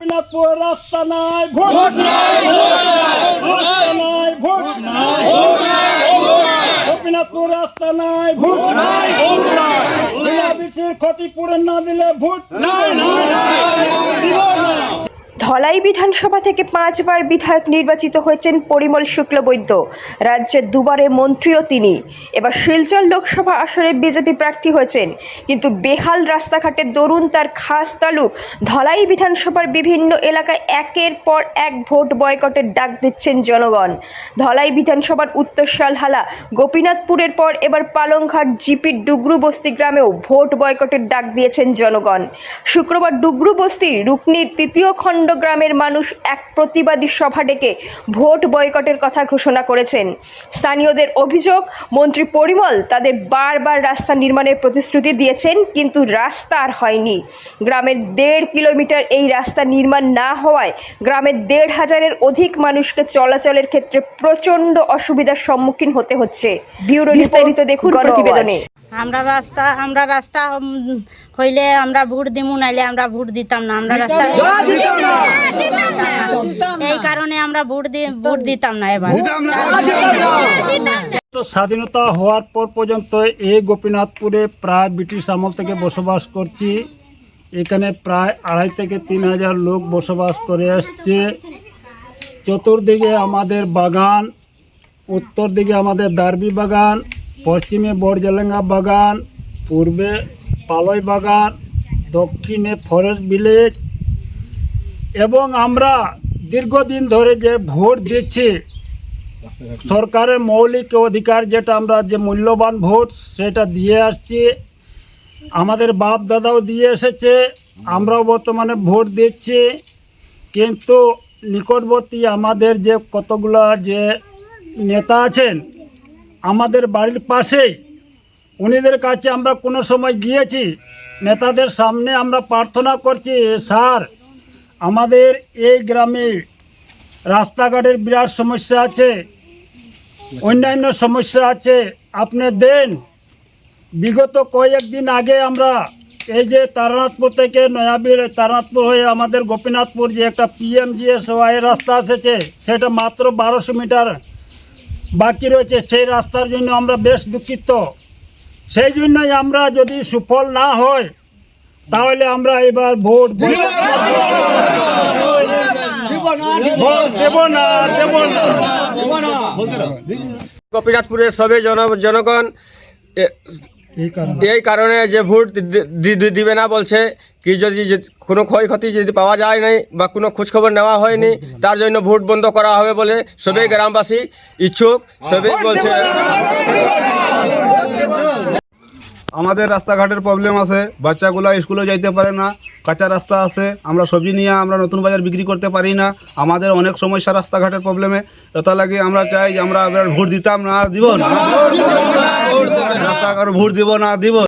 গোপীনাথপুর রাস্তা নাই ভোট নাই। রাস্তা নাই ভোট নাই। গোপীনাথপুর রাস্তা নাই ভোট নাই। ক্ষতিপূরণ না দিলে ভোট নাই। ধলাই বিধানসভা থেকে পাঁচবার বিধায়ক নির্বাচিত হয়েছেন পরিমল শুক্লবৈদ্য। রাজ্যের দুবারে মন্ত্রীও তিনি। এবার শিলচর লোকসভা আসনে বিজেপি প্রার্থী হয়েছেন। কিন্তু বেহাল রাস্তাঘাটের দরুন তার খাস তালুক। ধলাই বিধানসভার বিভিন্ন এলাকায় একের পর এক ভোট বয়কটের ডাক দিচ্ছেন জনগণ। ধলাই বিধানসভার উত্তর শালহালা, গোপীনাথপুরের পর এবার পালংঘাট, জিপির ডুগরু বস্তি গ্রামেও ভোট বয়কটের ডাক দিয়েছেন জনগণ। শুক্রবার ডুগরু বস্তি রুকনির তৃতীয় খণ্ড গ্রামের মানুষ এক প্রতিবাদী সভা ডেকে ভোট বয়কটের কথা ঘোষণা করেছেন। স্থানীয়দের অভিযোগ মন্ত্রী পরিমল তাদের বারবার রাস্তা নির্মাণের প্রতিশ্রুতি দিয়েছেন কিন্তু রাস্তা আর হয়নি। গ্রামের দেড় কিলোমিটার এই রাস্তা নির্মাণ না হওয়ায় গ্রামের দেড় হাজারের অধিক মানুষকে চলাচলের ক্ষেত্রে প্রচণ্ড অসুবিধার সম্মুখীন হতে হচ্ছে। ব্যুরো বিস্তারিত দেখুন প্রতিবেদনে। আমরা রাস্তা আমরা রাস্তা হইলে আমরা ভোট দিমু নাইলে আমরা ভোট দিতাম না। আমরা রাস্তা এই কারণে আমরা ভোট দি ভোট দিতাম না এবার। তো স্বাধীনতা হওয়ার পর পর্যন্ত এই গোপীনাথপুরে প্রায় ব্রিটিশ আমল থেকে বসবাস করছি। এখানে প্রায় আড়াই থেকে তিন হাজার লোক বসবাস করে আসছে। চতুর্দিকে আমাদের বাগান উত্তর দিকে আমাদের দার্বি বাগান পশ্চিমে বড়জেলেঙ্গা বাগান, পূর্বে পালই বাগান, দক্ষিণে ফরেস্ট ভিলেজ। এবং আমরা দীর্ঘদিন ধরে যে ভোট দিচ্ছি, সরকারের মৌলিক অধিকার যেটা আমরা যে মূল্যবান ভোট সেটা দিয়ে আসছি, আমাদের বাপ দাদাও দিয়ে এসেছে, আমরাও বর্তমানে ভোট দিচ্ছি। কিন্তু নিকটবর্তী আমাদের যে কতগুলা যে নেতা আছেন আমাদের বাড়ির পাশেই উনিদের কাছে আমরা কোনো সময় গিয়েছি, নেতাদের সামনে আমরা প্রার্থনা করছি স্যার, আমাদের এই গ্রামে রাস্তাঘাটের বিরাট সমস্যা আছে, অন্যান্য সমস্যা আছে, আপনি দেন। বিগত কয়েকদিন আগে আমরা এই যে তারানাথপুর থেকে নয়াবীর তারানাথপুর হয়ে আমাদের গোপীনাথপুর যে একটা পিএমজিএস ওয়াই রাস্তা এসেছে, সেটা মাত্র বারোশো মিটার বাকি রয়েছে, সেই রাস্তার জন্য আমরা বেশ দুঃখিত। সেই জন্যই আমরা যদি সুফল না হয়, তাহলে আমরা এবার ভোট গোপীনাথপুরের সবে জন, জনগণ এই কারণে। যে ভোট দিবে না বলছে কি যদি কোনো ক্ষয়ক্ষতি যদি পাওয়া যায় নাই বা কোনো খোঁজখবর নেওয়া হয়নি তার জন্য ভোট বন্ধ করা হবে বলে সবাই গ্রামবাসী ইচ্ছুক সবাই বলছে আমাদের রাস্তাঘাটের প্রবলেম আছে, বাচ্চাগুলো স্কুলে যাইতে পারে না, কাঁচা রাস্তা আছে, আমরা সবজি নিয়ে আমরা নতুন বাজার বিক্রি করতে পারি না, আমাদের অনেক সমস্যা রাস্তাঘাটের প্রবলেমে তথা লাগে আমরা চাই আমরা ভোট দিতাম না, দিব না। রাস্তাঘাট ভোট দিব না, দিব